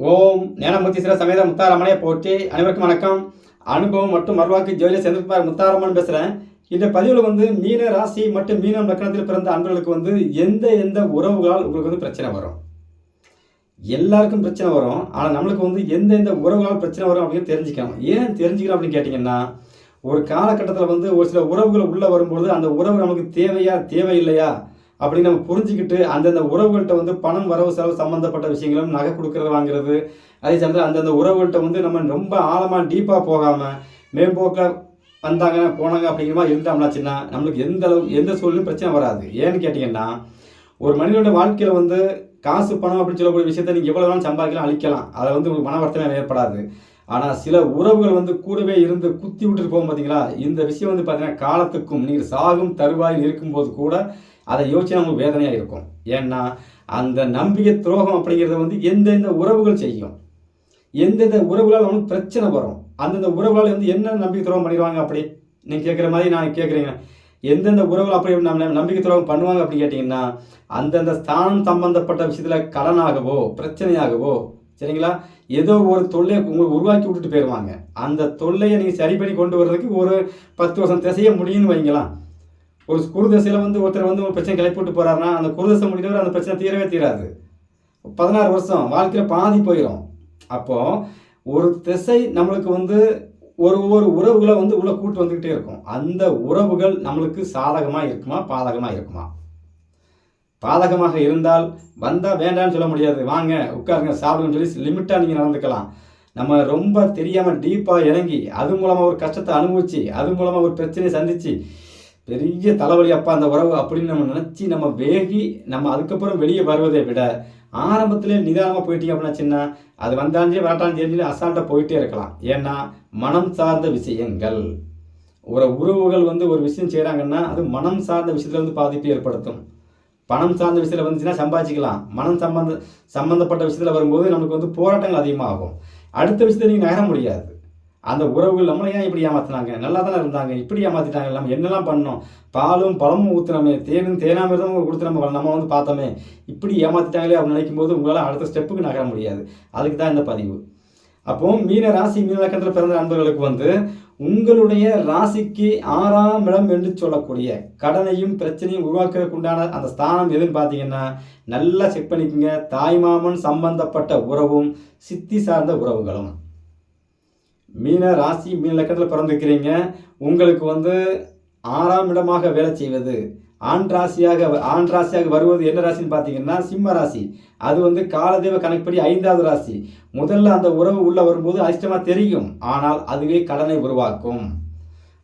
ஓம் ஞானமூர்த்தீஸ்வர சமேத முத்தாரம்மனை போற்றி அனைவருக்கும் வணக்கம். அனுபவம் மற்றும் மறுவாக்கு ஜோதிட செந்தில்குமார் முத்தாரம்மன் பேசுகிறேன் இந்த பதிவில் வந்து மீன ராசி மற்றும் மீனம் லக்கணத்தில் பிறந்த அன்பர்களுக்கு வந்து எந்த எந்த உறவுகளால் உங்களுக்கு வந்து பிரச்சனை வரும்? எல்லாருக்கும் பிரச்சனை வரும். ஆனால் நம்மளுக்கு வந்து எந்த எந்த உறவுகளால் பிரச்சனை வரும் அப்படின்னு தெரிஞ்சுக்கணும். ஏன் தெரிஞ்சுக்கணும் அப்படின்னு கேட்டிங்கன்னா ஒரு காலகட்டத்தில் வந்து ஒரு சில உறவுகள் உள்ளே வரும்பொழுது அந்த உறவு நமக்கு தேவையா தேவையில்லையா? அப்படின்னு நம்ம புரிஞ்சுக்கிட்டு அந்தந்த உறவுகள்கிட்ட வந்து பணம் வரவு செலவு சம்மந்தப்பட்ட விஷயங்களும் நகை கொடுக்கறது வாங்குறது. அதே சமயத்தில் அந்தந்த உறவுகள்கிட்ட வந்து நம்ம ரொம்ப ஆழமாக டீப்பாக போகாமல் மேம்போக்கில் வந்தாங்க போனாங்க அப்படிங்கிற மாதிரி இருந்தோம்னாச்சுன்னா நம்மளுக்கு எந்த அளவுக்கு எந்த சூழ்நிலையும் பிரச்சனை வராது. ஏன்னு கேட்டிங்கன்னா ஒரு மனிதனோட வாழ்க்கையில் வந்து காசு பணம் அப்படின்னு சொல்லக்கூடிய விஷயத்த நீங்கள் எவ்வளோ வேணாலும் சம்பாதிக்கலாம் அழிக்கலாம். அதில் வந்து உங்களுக்கு மன வருத்தமே ஏற்படாது. ஆனால் சில உறவுகள் வந்து கூடவே இருந்து குத்தி விட்டுட்டு போகும் பார்த்தீங்களா இந்த விஷயம் வந்து பார்த்தீங்கன்னா காலத்துக்கும் நீங்கள் சாகும் தருவாயில் இருக்கும்போது கூட அதை யோசிச்சு நமக்கு வேதனையாக இருக்கும். ஏன்னா அந்த நம்பிக்கை துரோகம் அப்படிங்கிறத வந்து எந்தெந்த உறவுகள் செய்யும். எந்தெந்த உறவுகளால் நமக்கு பிரச்சனை வரும். அந்தந்த உறவுகளால் வந்து என்ன நம்பிக்கை துரோகம் பண்ணிடுவாங்க அப்படி? நீங்கள் கேட்குற மாதிரி நான் கேட்குறீங்க. எந்தெந்த உறவுகள் அப்படி நம்ம நம்பிக்கை துரோகம் பண்ணுவாங்க அப்படின்னு கேட்டிங்கன்னா அந்தந்த ஸ்தானம் சம்பந்தப்பட்ட விஷயத்தில் கடனாகவோ பிரச்சனையாகவோ சரிங்களா? ஏதோ ஒரு தொல்லையை உங்களுக்கு உருவாக்கி விட்டுட்டு போயிடுவாங்க அந்த தொல்லையை நீங்கள் சரி பண்ணி கொண்டு வர்றதுக்கு ஒரு பத்து வருஷம் திசைய முடியும்னு வைங்களாம் ஒரு குரு தசையில் வந்து ஒருத்தர் வந்து ஒரு பிரச்சனை கிளப்பி போகிறாருன்னா அந்த குரு தசை முடிந்தவர் அந்த பிரச்சனை தீரவே தீராது. பதினாறு வருஷம் வாழ்க்கையில் பாதி போயிடும் அப்போது ஒரு திசை நம்மளுக்கு வந்து ஒரு ஒரு உறவுகளை வந்து உள்ளே கூட்டு வந்துக்கிட்டே இருக்கும். அந்த உறவுகள் நம்மளுக்கு சாதகமாக இருக்குமா பாதகமாக இருக்குமா? பாதகமாக இருந்தால் வந்தால் வேண்டாம்னு சொல்ல முடியாது. வாங்க உட்காருங்க சாப்பிடுங்கன்னு சொல்லி லிமிட்டாக நீங்கள் நடந்துக்கலாம். நம்ம ரொம்ப தெரியாமல் டீப்பாக இறங்கி அது மூலமாக ஒரு கஷ்டத்தை அனுபவிச்சு அது மூலமாக ஒரு பிரச்சனையை சந்தித்து பெரிய தலைவலி அப்பா அந்த உறவு அப்படின்னு நம்ம நினச்சி நம்ம வேகி நம்ம அதுக்கப்புறம் வெளியே வருவதை விட ஆரம்பத்திலே நிதானமாக போயிட்டீங்க அப்படின்னா சின்ன அது வந்தாலும் வரட்டாலும் தெரிஞ்சு அசால்ட்டாக போயிட்டே இருக்கலாம். ஏன்னா மனம் சார்ந்த விஷயங்கள். ஒரு உறவுகள் வந்து ஒரு விஷயம் செய்கிறாங்கன்னா அது மனம் சார்ந்த விஷயத்தில் வந்து பாதிப்பு ஏற்படுத்தும். பணம் சார்ந்த விஷயத்தில் வந்துச்சுன்னா சம்பாதிச்சிக்கலாம். மனம் சம்பந்த சம்பந்தப்பட்ட விஷயத்தில் வரும்போது நமக்கு வந்து போராட்டங்கள் அதிகமாகும். அடுத்த விஷயத்தை நீங்கள் நகர முடியாது. அந்த உறவுகள் நம்மளை ஏன் இப்படி ஏமாத்தினாங்க? நல்லா தானே இருந்தாங்க? இப்படி ஏமாத்திட்டாங்க? நம்ம என்னெல்லாம் பண்ணோம்? பாலும் பழமும் ஊற்றுனோமே தேனும் தேனாமிரதமும் கொடுத்து நம்ம நம்ம வந்து பார்த்தோமே. இப்படி ஏமாத்திட்டாங்களே அப்படின்னு நினைக்கும் போது உங்களால் அடுத்த ஸ்டெப்புக்கு நகர முடியாது. அதுக்கு தான் இந்த பதிவு. அப்போ மீன ராசி மீனக்கன்ற பிறந்த நண்பர்களுக்கு வந்து உங்களுடைய ராசிக்கு ஆறாம் இடம் என்று சொல்லக்கூடிய கடனையும் பிரச்சனையும் உருவாக்குறதுக்குண்டான அந்த ஸ்தானம் எதுன்னு பார்த்தீங்கன்னா நல்லா செக் பண்ணிக்கோங்க. தாய்மாமன் சம்பந்தப்பட்ட உறவும் சித்தி சார்ந்த உறவுகளும். மீன ராசி மீன லக்கணத்தில் பிறந்திருக்கிறீங்க. உங்களுக்கு வந்து ஆறாம் இடமாக வேலை செய்வது. ஆண் ராசியாக ஆண் ராசியாக வருவது என்ன ராசின்னு பார்த்தீங்கன்னா சிம்ம ராசி. அது வந்து காலதேவ கணக்குப்படி ஐந்தாவது ராசி. முதல்ல அந்த உறவு உள்ளே வரும்போது அதிர்ஷ்டமாக தெரியும். ஆனால் அதுவே கடனை உருவாக்கும்.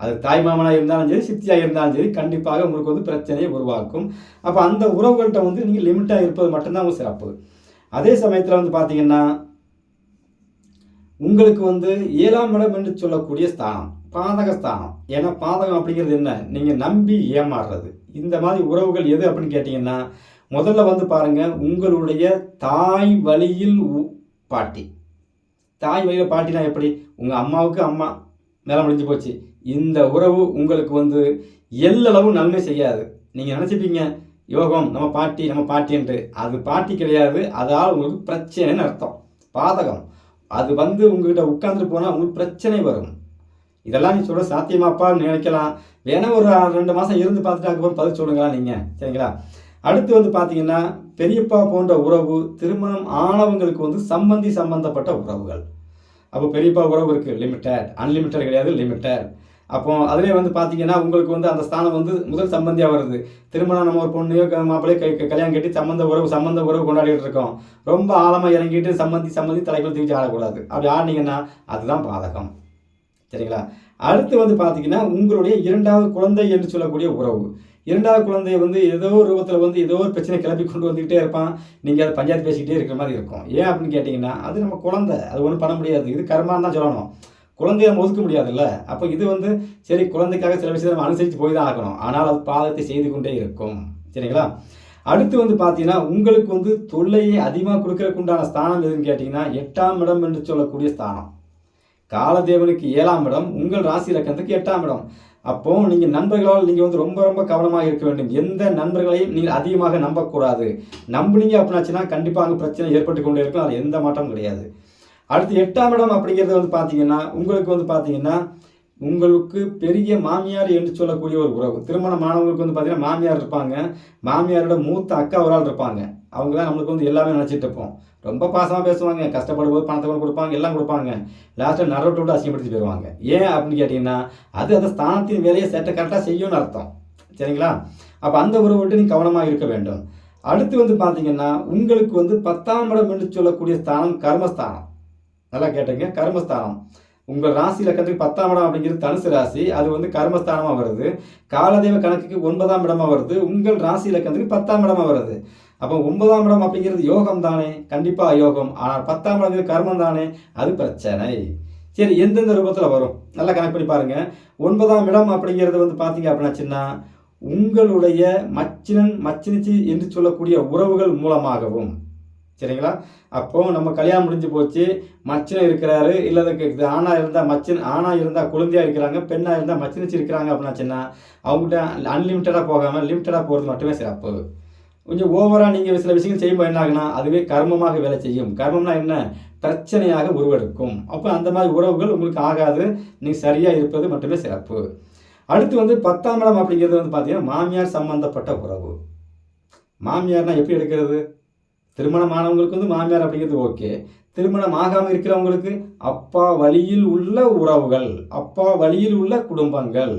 அது தாய் மாமனாக இருந்தாலும் சரி சித்தியாக இருந்தாலும் சரி கண்டிப்பாக உங்களுக்கு வந்து பிரச்சனையை உருவாக்கும். அப்போ அந்த உறவுகள்கிட்ட வந்து நீங்கள் லிமிட்டாக இருப்பது மட்டும்தான் உங்களுக்கு சிறப்பு. அதே சமயத்தில் வந்து பார்த்தீங்கன்னா உங்களுக்கு வந்து ஏழாம் இடம் என்று சொல்லக்கூடிய ஸ்தானம் பாதக ஸ்தானம். ஏன்னா பாதகம் அப்படிங்கிறது என்ன? நீங்கள் நம்பி ஏமாறுறது. இந்த மாதிரி உறவுகள் எது அப்படின்னு கேட்டிங்கன்னா முதல்ல வந்து பாருங்க உங்களுடைய தாய் வழியில் பாட்டி. தாய் வழியில் பாட்டினா எப்படி? உங்கள் அம்மாவுக்கு அம்மா மேலே முடிஞ்சு போச்சு. இந்த உறவு உங்களுக்கு வந்து எல்லளவு நன்மை செய்யாது. நீங்கள் நினச்சிப்பீங்க யோகம் நம்ம பாட்டி நம்ம பாட்டின்ட்டு. அது பாட்டி கிடையாது. அதால் உங்களுக்கு பிரச்சனைன்னு அர்த்தம். பாதகம். அது வந்து உங்ககிட்ட உட்காந்துட்டு போனால் உங்களுக்கு பிரச்சனை வரும். இதெல்லாம் நீ சொல்ல சாத்தியமாப்பான்னு நினைக்கலாம். வேணா ஒரு ரெண்டு மாதம் இருந்து பார்த்துட்டு அதுக்கப்புறம் பதில் சொல்லுங்களா நீங்கள் சரிங்களா? அடுத்து வந்து பார்த்தீங்கன்னா பெரியப்பா போன்ற உறவு திருமணம் ஆனவங்களுக்கு வந்து சம்பந்தி சம்பந்தப்பட்ட உறவுகள். அப்போ பெரியப்பா உறவு இருக்குது லிமிட்டட் அன்லிமிட்டட் கிடையாது லிமிட்டட் அப்போ அதுலேயே வந்து பார்த்தீங்கன்னா உங்களுக்கு வந்து அந்த ஸ்தானம் வந்து முதல் சம்பந்தியாக வருது. திருமணம் நம்ம ஒரு பொண்ணையோ மாப்பிள்ளையோ கை கல்யாணம் கட்டி சம்மந்த உறவு சம்மந்த உறவு கொண்டாடிட்டு இருக்கோம். ரொம்ப ஆழமாக இறங்கிட்டு சம்மந்தி சம்மந்தி தலைக்குள் தூக்கி ஆடக்கூடாது. அப்படி ஆடினீங்கன்னா அதுதான் பாதகம். சரிங்களா? அடுத்து வந்து பார்த்தீங்கன்னா உங்களுடைய இரண்டாவது குழந்தை என்று சொல்லக்கூடிய உறவு. இரண்டாவது குழந்தைய வந்து ஏதோ ஒரு ரூபத்தில் வந்து ஏதோ ஒரு பிரச்சனை கிளப்பி கொண்டு வந்துக்கிட்டே இருப்பான். நீங்கள் அதை பஞ்சாயத்து பேசிக்கிட்டே இருக்கிற மாதிரி இருக்கும். ஏன் அப்படின்னு கேட்டிங்கன்னா அது நம்ம குழந்தை. அது ஒன்றும் பண்ண முடியாது. இது கர்மான்னு தான் சொல்லணும். குழந்தைய நம்ம ஒதுக்க முடியாதுல்ல? அப்போ இது வந்து சரி குழந்தைக்காக சில விஷயத்தை நம்ம அனுசரித்து போய் தான் ஆகணும். ஆனால் அது பாதத்தை செய்து கொண்டே இருக்கும். சரிங்களா? அடுத்து வந்து பார்த்தீங்கன்னா உங்களுக்கு வந்து தொல்லையை அதிகமாக கொடுக்கறதுக்கு உண்டான ஸ்தானம் எதுன்னு கேட்டிங்கன்னா எட்டாம் இடம் என்று சொல்லக்கூடிய ஸ்தானம். காலதேவனுக்கு ஏழாம் இடம் உங்கள் ராசி இலக்கணத்துக்கு எட்டாம் இடம். அப்போ நீங்கள் நண்பர்களால் நீங்கள் வந்து ரொம்ப ரொம்ப கவனமாக இருக்க வேண்டும். எந்த நண்பர்களையும் நீங்கள் அதிகமாக நம்பக்கூடாது. நம்புனீங்க அப்படின்னாச்சுன்னா கண்டிப்பாக அங்கே பிரச்சனை ஏற்பட்டு கொண்டே இருக்கும். அது எந்த மாற்றமும் கிடையாது. அடுத்து எட்டாம் இடம் அப்படிங்கிறது வந்து பார்த்தீங்கன்னா உங்களுக்கு வந்து பார்த்தீங்கன்னா உங்களுக்கு பெரிய மாமியார் என்று சொல்லக்கூடிய ஒரு உறவு. திருமணமானவங்களுக்கு வந்து பார்த்தீங்கன்னா மாமியார் இருப்பாங்க. மாமியாரோட மூத்த அக்கா ஒரு ஆள் இருப்பாங்க. அவங்க தான் நம்மளுக்கு வந்து எல்லாமே நினச்சிட்டு இருப்போம். ரொம்ப பாசமாக பேசுவாங்க. கஷ்டப்படும் போது பணத்தை கொண்டு கொடுப்பாங்க எல்லாம் கொடுப்பாங்க. லாஸ்ட்டில் நரவட்டு விட்டு அசிங்கப்படுத்தி போயிடுவாங்க ஏன் அப்படின்னு கேட்டிங்கன்னா அது அந்த ஸ்தானத்தின் வேலையை செட்டை கரெக்டாக செய்யும்னு அர்த்தம். சரிங்களா? அப்போ அந்த உறவு விட்டு நீங்கள் கவனமாக இருக்க வேண்டும். அடுத்து வந்து பார்த்தீங்கன்னா உங்களுக்கு வந்து பத்தாம் இடம் என்று சொல்லக்கூடிய ஸ்தானம் கர்மஸ்தானம். நல்லா கேட்டீங்க. கர்மஸ்தானம். உங்கள் ராசி லக்கணத்துக்கு பத்தாம் இடம் அப்படிங்கிறது தனுசு ராசி. அது வந்து கர்மஸ்தானமாக வருது. காலதெய்வ கணக்குக்கு ஒன்பதாம் இடமா வருது. உங்கள் ராசி லக்கணத்துக்கு பத்தாம் இடமா வருது. அப்போ ஒன்பதாம் இடம் அப்படிங்கிறது யோகம் தானே? கண்டிப்பாக யோகம். ஆனால் பத்தாம் இடங்கிறது கர்மம் தானே? அது பிரச்சனை. சரி எந்தெந்த ரூபத்தில் வரும்? நல்லா கணக்கு பண்ணி பாருங்கள் ஒன்பதாம் இடம் அப்படிங்கிறது வந்து பார்த்தீங்க அப்படின்னாச்சுன்னா உங்களுடைய மச்சினன் மச்சினிச்சி என்று சொல்லக்கூடிய உறவுகள் மூலமாகவும் சரிங்களா? அப்போது நம்ம கல்யாணம் முடிஞ்சு போச்சு மச்சன் இருக்கிறாரு இல்லை அதுக்கு ஆணாக இருந்தால் மச்சன் ஆணாக இருந்தால் குழந்தையாக இருக்கிறாங்க பெண்ணாக இருந்தால் மச்சினிச்சு இருக்கிறாங்க அப்படின்னாச்சுன்னா அவங்ககிட்ட அன்லிமிட்டடாக போகாமல் லிமிட்டடாக போகிறது மட்டுமே சிறப்பு கொஞ்சம் ஓவராக நீங்கள் சில விஷயங்கள் செய்யும்போது என்ன ஆகுனா அதுவே கர்மமாக வேலை செய்யும். கர்மம்னா என்ன? பிரச்சனையாக உருவெடுக்கும். அப்போ அந்த மாதிரி உறவுகள் உங்களுக்கு ஆகாது நீங்கள் சரியாக இருப்பது மட்டுமே சிறப்பு அடுத்து வந்து பத்தாம் இடம் அப்படிங்கிறது வந்து பார்த்தீங்கன்னா மாமியார் சம்பந்தப்பட்ட உறவு. மாமியார்னால் எப்படி எடுக்கிறது? திருமணமானவங்களுக்கு வந்து மாமியார் அப்படிங்கிறது ஓகே. திருமணம் ஆகாமல் இருக்கிறவங்களுக்கு அப்பா வழியில் உள்ள உறவுகள் அப்பா வழியில் உள்ள குடும்பங்கள்.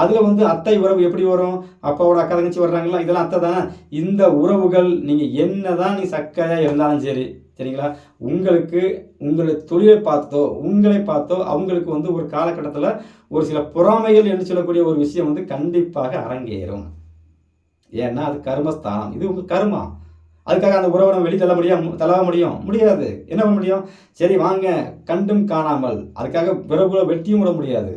அதில் வந்து அத்தை உறவு எப்படி வரும்? அப்பாவோட அக்கா தங்கச்சி வர்றாங்களா? இதெல்லாம் அத்தை தான். இந்த உறவுகள் நீங்கள் என்ன தான் நீ சக்கையாக இருந்தாலும் சரி சரிங்களா? உங்களுக்கு உங்களை தொழிலை பார்த்தோ உங்களை பார்த்தோ அவங்களுக்கு வந்து ஒரு காலகட்டத்தில் ஒரு சில பொறாமைகள் என்று சொல்லக்கூடிய ஒரு விஷயம் வந்து கண்டிப்பாக அரங்கேறும். ஏன்னா அது கர்மஸ்தானம். இது உங்கள் கர்மம் அதுக்காக அந்த உறவை நம்ம வெளியே தள்ள முடியும் தள்ள முடியும்? முடியாது. என்ன பண்ண முடியும்? சரி வாங்க. கண்டும் காணாமல். அதுக்காக விறகுல வெட்டியும் விட முடியாது.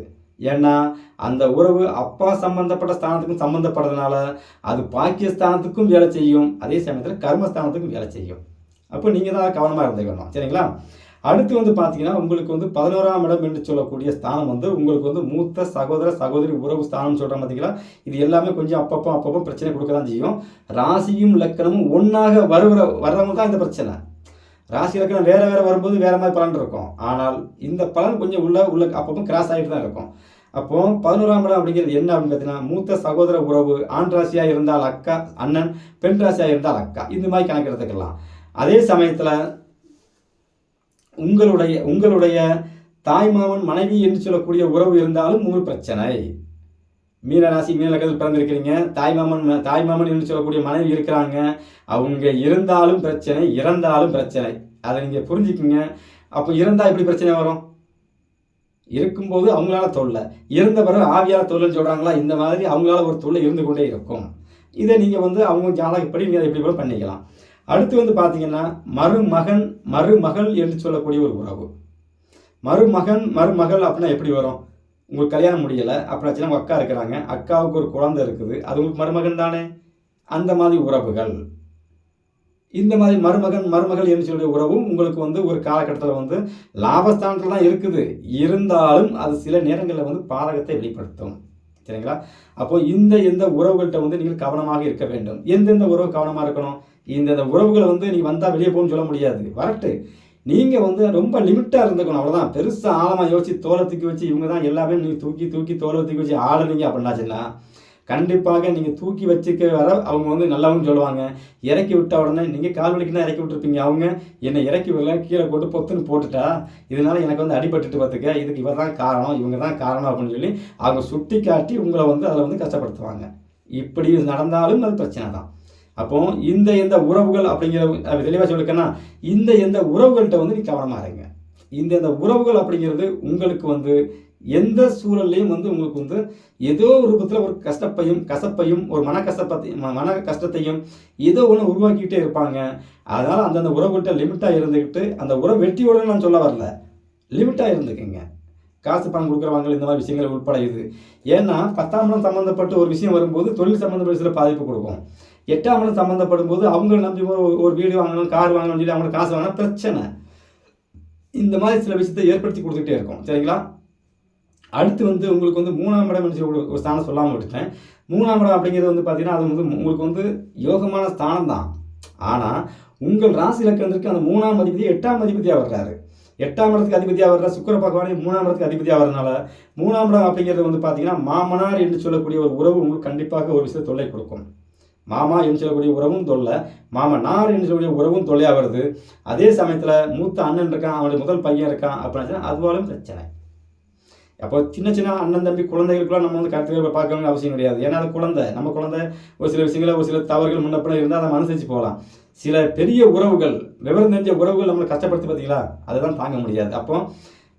ஏன்னா அந்த உறவு அப்பா சம்பந்தப்பட்ட ஸ்தானத்துக்கும் சம்பந்தப்படுறதுனால அது பாக்கியஸ்தானத்துக்கும் வேலை செய்யும். அதே சமயத்தில் கர்மஸ்தானத்துக்கும் வேலை செய்யும். அப்போ நீங்கள் தான் கவனமாக இருந்துக்கணும். சரிங்களா? அடுத்து வந்து பார்த்தீங்கன்னா உங்களுக்கு வந்து பதினோராம் இடம் என்று சொல்லக்கூடிய ஸ்தானம் வந்து உங்களுக்கு வந்து மூத்த சகோதர சகோதரி உறவு ஸ்தானம் சொல்கிறோம் பார்த்தீங்களா இது எல்லாமே கொஞ்சம் அப்பப்போ அப்பப்போ பிரச்சனை கொடுக்க தான் செய்யும். ராசியும் லக்கணமும் ஒன்றாக வருகிற வர்றவங்க தான் இந்த பிரச்சனை. ராசி லக்கணம் வேறு வேறு வரும்போது வேறு மாதிரி பலன் இருக்கும். ஆனால் இந்த பலன் கொஞ்சம் உள்ள உள்ள அப்பப்போ கிராஸ் ஆகிட்டு தான் இருக்கும். அப்போ பதினோராம் இடம் அப்படிங்கிறது என்ன அப்படின்னு பார்த்தீங்கன்னா மூத்த சகோதர உறவு ஆண் ராசியாக இருந்தால் அக்கா அண்ணன் பெண் ராசியாக இருந்தால் அக்கா. இந்த மாதிரி கணக்கெடுத்துக்கலாம். அதே சமயத்தில் உங்களுடைய உங்களுடைய தாய்மாமன் மனைவி என்று சொல்லக்கூடிய உறவு இருந்தாலும் ஒரு பிரச்சனை. மீனராசி மீனலக்கத்தில் பிறந்திருக்கிறீங்க. தாய்மாமன் தாய்மாமன் என்று சொல்லக்கூடிய மனைவி இருக்கிறாங்க. அவங்க இருந்தாலும் பிரச்சனை இறந்தாலும் பிரச்சனை. அதை நீங்கள் புரிஞ்சுக்குங்க. அப்போ இருந்தால் எப்படி பிரச்சனை வரும்? இருக்கும்போது அவங்களால தொல்லை. இருந்த பிறகு ஆவியால் தொல்லைன்னு சொல்கிறாங்களா இந்த மாதிரி அவங்களால ஒரு தொல்லை இருந்து கொண்டே இருக்கும். இதை நீங்கள் வந்து அவங்க ஜாதகப்படி நீங்கள் எப்படி கூட பண்ணிக்கலாம். அடுத்து வந்து பார்த்தீங்கன்னா மருமகன் மருமகள் என்று சொல்லக்கூடிய ஒரு உறவு. மருமகன் மருமகள் அப்படின்னா எப்படி வரும்? உங்களுக்கு கல்யாணம் முடியலை அப்படின்னாச்சுன்னா உங்கள் அக்கா இருக்கிறாங்க அக்காவுக்கு ஒரு குழந்தை இருக்குது அது உங்களுக்கு மருமகன் தானே? அந்த மாதிரி உறவுகள். இந்த மாதிரி மருமகன் மருமகள் என்று சொல்லிய உறவும் உங்களுக்கு வந்து ஒரு காலகட்டத்தில் வந்து லாபஸ்தானத்தில் தான் இருக்குது. இருந்தாலும் அது சில நேரங்களில் வந்து பாதகத்தை வெளிப்படுத்தும். சரிங்களா? அப்போது இந்த எந்த உறவுகள்கிட்ட வந்து நீங்கள் கவனமாக இருக்க வேண்டும். எந்தெந்த உறவு கவனமாக இருக்கணும்? இந்த உறவுகளை வந்து நீங்கள் வந்தால் வெளியே போகணும்னு சொல்ல முடியாது. வரட்டு நீங்கள் வந்து ரொம்ப லிமிட்டாக இருந்துக்கணும். அவ்வளோதான் பெருசாக ஆழமாக யோசிச்சு தோலை தூக்கி வச்சு இவங்க தான் எல்லாமே நீங்கள் தூக்கி தூக்கி தோலை தூக்கி வச்சு ஆளுனீங்க அப்படின்னாச்சுன்னா கண்டிப்பாக நீங்கள் தூக்கி வச்சுக்க வர அவங்க வந்து நல்லாவும் சொல்லுவாங்க. இறக்கி விட்ட உடனே நீங்கள் கால் வலிக்குன்னா இறக்கி விட்டுருப்பீங்க. அவங்க என்னை இறக்கி விடல கீழே போட்டு பொத்துன்னு போட்டுட்டா இதனால் எனக்கு வந்து அடிபட்டுட்டு பார்த்துக்க இதுக்கு இவர் தான் காரணம் இவங்க தான் காரணம் அப்படின்னு சொல்லி அவங்க சுட்டி காட்டி உங்களை வந்து அதில் வந்து கஷ்டப்படுத்துவாங்க. இப்படி நடந்தாலும் அது பிரச்சனை தான் அப்போ இந்த எந்த உறவுகள் அப்படிங்கிற தெளிவாக சொல்லிருக்கேன்னா இந்த எந்த உறவுகள்கிட்ட வந்து நீ கவனமாக இருங்க. இந்த எந்த உறவுகள் அப்படிங்கிறது உங்களுக்கு வந்து எந்த சூழல்லையும் வந்து உங்களுக்கு வந்து ஏதோ ஒரு ரூபத்தில் ஒரு கஷ்டப்பையும் கசப்பையும் ஒரு மன கசப்பத்தையும் மன கஷ்டத்தையும் ஏதோ ஒன்று உருவாக்கிக்கிட்டே இருப்பாங்க. அதனால் அந்தந்த உறவுகிட்ட லிமிட்டாக இருந்துக்கிட்டு அந்த உறவு வெட்டியோட நான் சொல்ல வரல. லிமிட்டாக இருந்துக்குங்க. காசு பணம் கொடுக்குறவங்க இந்த மாதிரி விஷயங்கள் உட்பட இது. ஏன்னா பத்தாம் இடம் சம்மந்தப்பட்ட ஒரு விஷயம் வரும்போது தொழில் சம்மந்தப்பட்ட சில பாதிப்பு கொடுக்கும். எட்டாம் இடம் சம்மந்தப்படும் போது அவங்கள நம்பி ஒரு வீடு வாங்கணும் கார் வாங்கணும்னு சொல்லி அவங்களுக்கு காசு வாங்கினா பிரச்சனை. இந்த மாதிரி சில விஷயத்தை ஏற்படுத்தி கொடுத்துக்கிட்டே இருக்கும். சரிங்களா? அடுத்து வந்து உங்களுக்கு வந்து மூணாம் இடம் சொல்லி ஒரு ஸ்தானம் சொல்லாமல் விட்டுட்டேன். மூணாம் இடம் அப்படிங்கிறது வந்து பார்த்தீங்கன்னா அது வந்து உங்களுக்கு வந்து யோகமான ஸ்தானம் தான். ஆனால் உங்கள் ராசி இலக்கணத்திற்கு அந்த மூணாம் அதிபதி எட்டாம் அதிபதியாக வர்றாரு. எட்டாம் இடத்துக்கு அதிபதியாக வர்ற சுக்கர பகவானே மூணாம் இடத்துக்கு அதிபதியாக வர்றதுனால மூணாம் இடம் அப்படிங்கிறது வந்து பார்த்தீங்கன்னா மாமனார் என்று சொல்லக்கூடிய ஒரு உறவு உங்களுக்கு கண்டிப்பாக ஒரு விஷயத்தை தொல்லை கொடுக்கும். மாமா என்று சொல்லக்கூடிய உறவும் தொல்லை மாமனார் என்று சொல்லக்கூடிய உறவும் தொல்லையாக வருது. அதே சமயத்தில் மூத்த அண்ணன் இருக்கான் அவனுடைய முதல் பையன் இருக்கான் அப்படின்னு அதுவாலும் பிரச்சனை. அப்போ சின்ன சின்ன அண்ணன் தம்பி குழந்தைகளுக்குலாம் நம்ம வந்து கருத்துக்களை பார்க்கணும்னு அவசியம் கிடையாது. ஏன்னா அது குழந்தை. நம்ம குழந்தை ஒரு சில விஷயங்கள ஒரு சில தவறுகள் முன்னப்பின இருந்தால் அதை அனுசரித்து போகலாம். சில பெரிய உறவுகள் விவரம் தெரிஞ்ச உறவுகள் நம்மளை கஷ்டப்படுத்தி பார்த்தீங்களா? அதை தான் தாங்க முடியாது. அப்போ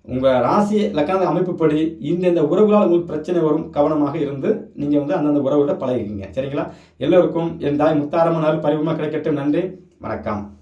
உங்கள் ராசி லக்காந்த அமைப்புப்படி இந்தந்த உறவுகளால் உங்களுக்கு பிரச்சனை வரும் கவனமாக இருந்து நீங்கள் வந்து அந்தந்த உறவுகளை பழகிக்கிங்க. சரிங்களா? எல்லோருக்கும் என் தாய் முத்தாரம்மன் நாள் பரிவமாக கிடைக்கட்டும். நன்றி. வணக்கம்.